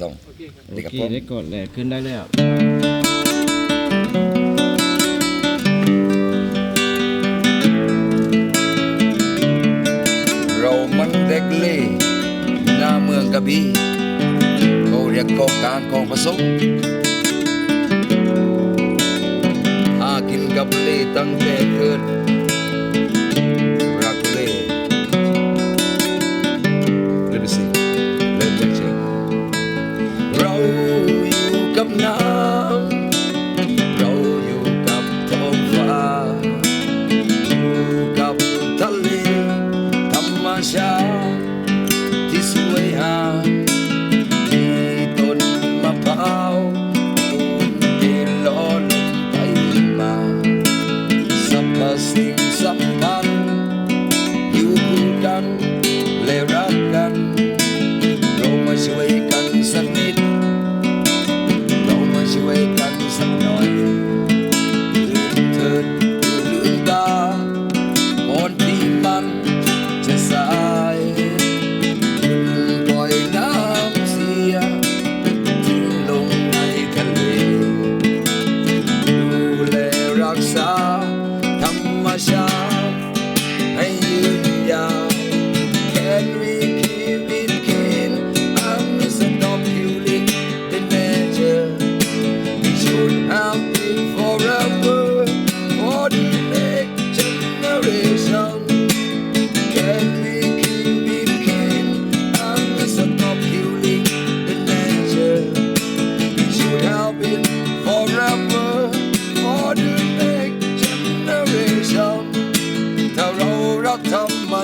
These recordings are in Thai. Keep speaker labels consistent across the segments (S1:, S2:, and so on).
S1: สอง
S2: โอเค
S3: ได้กดเลยขึ้นได้แล้ว
S1: เรามันเด็กเล่หน้าเมืองกระบี่เขาเรียกโครงการกองผสมหากินกับเล่ตั้งแต่เกิด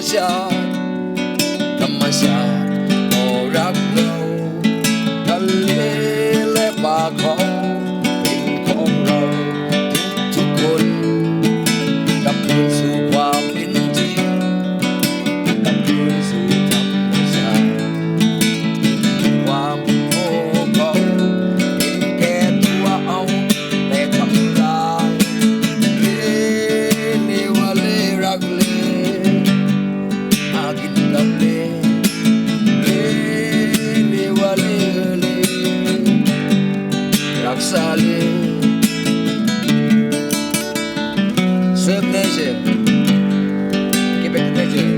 S1: 下，他妈下。salue. Sud Niger, Québec Niger.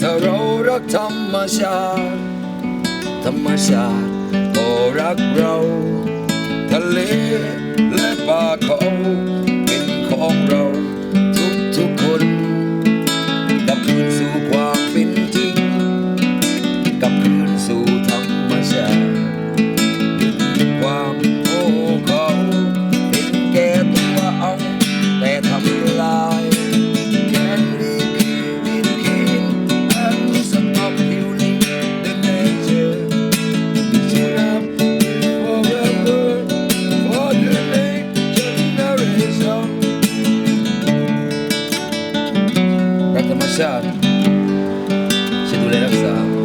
S1: Tarora Tamashar, Tamashar, Borak Row, Kale Lepako. sad She do let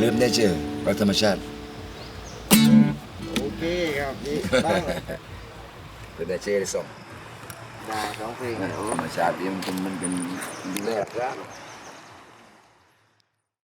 S1: ลืมได้เจอรักธรรมชาติ โอเคครับนี่บ้างเลืมได้เจอได้ส่ง
S4: ได้ร้องเพลงนะ
S1: ธรรมชาติมันเป็นมันเป็นดูแล้ว